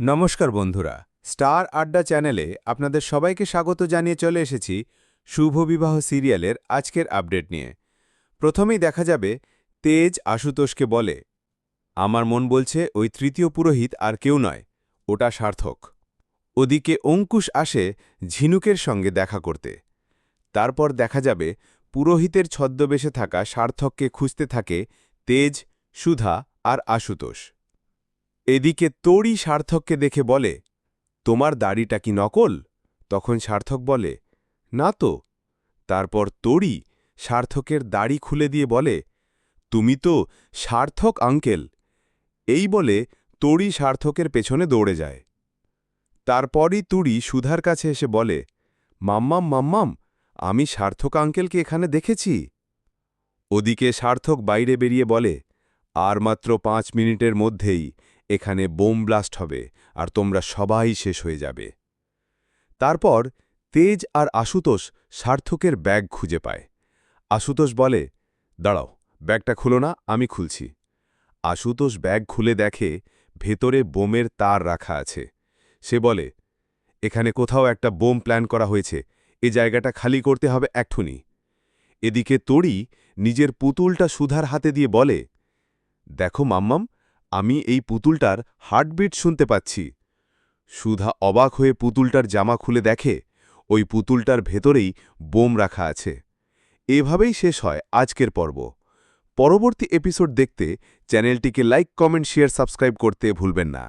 নমস্কার বন্ধুরা, স্টার আড্ডা চ্যানেলে আপনাদের সবাইকে স্বাগত জানিয়ে চলে এসেছি শুভ বিবাহ সিরিয়ালের আজকের আপডেট নিয়ে। প্রথমেই দেখা যাবে, তেজ আশুতোষকে বলে, আমার মন বলছে ওই তৃতীয় পুরোহিত আর কেউ নয়, ওটা সার্থক। ওদিকে অঙ্কুশ আসে ঝিনুকের সঙ্গে দেখা করতে। তারপর দেখা যাবে, পুরোহিতের ছদ্মবেশে থাকা সার্থককে খুঁজতে থাকে তেজ, সুধা আর আশুতোষ। এদিকে তোড়ি সার্থককে দেখে বলে, তোমার দাড়িটা কি নকল? তখন সার্থক বলে, না তো। তারপর তোড়ি সার্থকের দাড়ি খুলে দিয়ে বলে, তুমি তো সার্থক, আঙ্কেল। এই বলে তোড়ি সার্থকের পেছনে দৌড়ে যায়। তারপরই তুড়ি সুধার কাছে এসে বলে, মাম্মাম মাম্মাম, আমি সার্থক আঙ্কেলকে এখানে দেখেছি। ওদিকে সার্থক বাইরে বেরিয়ে বলে, আর মাত্র পাঁচ মিনিটের মধ্যেই এখানে বোম ব্লাস্ট হবে আর তোমরা সবাই শেষ হয়ে যাবে। তারপর তেজ আর আশুতোষ সার্থকের ব্যাগ খুঁজে পায়। আশুতোষ বলে, দাঁড়াও, ব্যাগটা খুলো না, আমি খুলছি। আশুতোষ ব্যাগ খুলে দেখে ভেতরে বোমের তার রাখা আছে। সে বলে, এখানে কোথাও একটা বোম প্ল্যান করা হয়েছে। এ জায়গাটা খালি করতে হবে একঠুনি। এদিকে তড়ি নিজের পুতুলটা সুধার হাতে দিয়ে বলে, দেখো মাম্মাম আমি এই পুতুলটার হার্টবিট শুনতে পাচ্ছি। সুধা অবাক হয়ে পুতুলটার জামা খুলে দেখে, ওই পুতুলটার ভেতরেই বোম রাখা আছে। এভাবেই শেষ হয় আজকের পর্ব। পরবর্তী এপিসোড দেখতে চ্যানেলটিকে লাইক, কমেন্ট, শেয়ার, সাবস্ক্রাইব করতে ভুলবেন না।